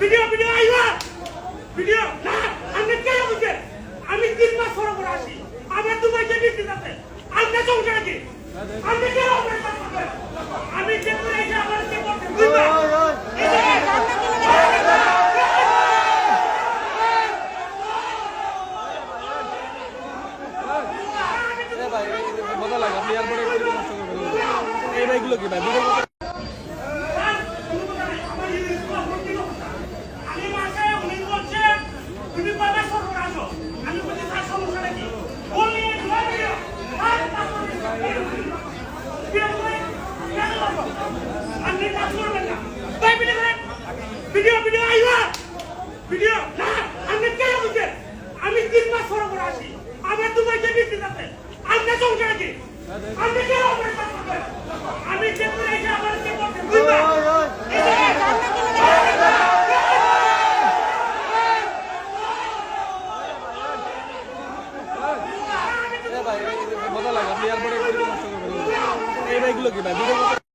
Video video আইবা! Video না আমি কেন বুঝে? আমি তিন মাস পরে পরে আসি আমার দুবাই যে ডিউটি আছে। আমরা সংসার কি আমি কেন আপনার আমি যে করে এসে আমার যে করতে এই- এই মজা লাগে আপনি এয়ারপোর্টে পরিবেশ নষ্ট করবেন এই ভাইগুলো কি ভাই ভিডিও করতে আমি মাসে উনি বলছে তুমি কবে সরকার আসো আমি বলছি তার সমস্যা নাকি বললি ভিডিও ভিডিও আর কাজ করবেন না। ভিডিও ভিডিও আইবা ভিডিও না আমি কেন বুঝে আমি তিন মাস পরে পরে আসি আমার দুবাই যে ডিউটি আছে আমরা সংসার কি আমি করবেন? আমি যে করে এসে আমার যে করতে বুঝবা মজা লাগে আপনি এয়ারপোর্টে ভাইগুলো কি ভাই?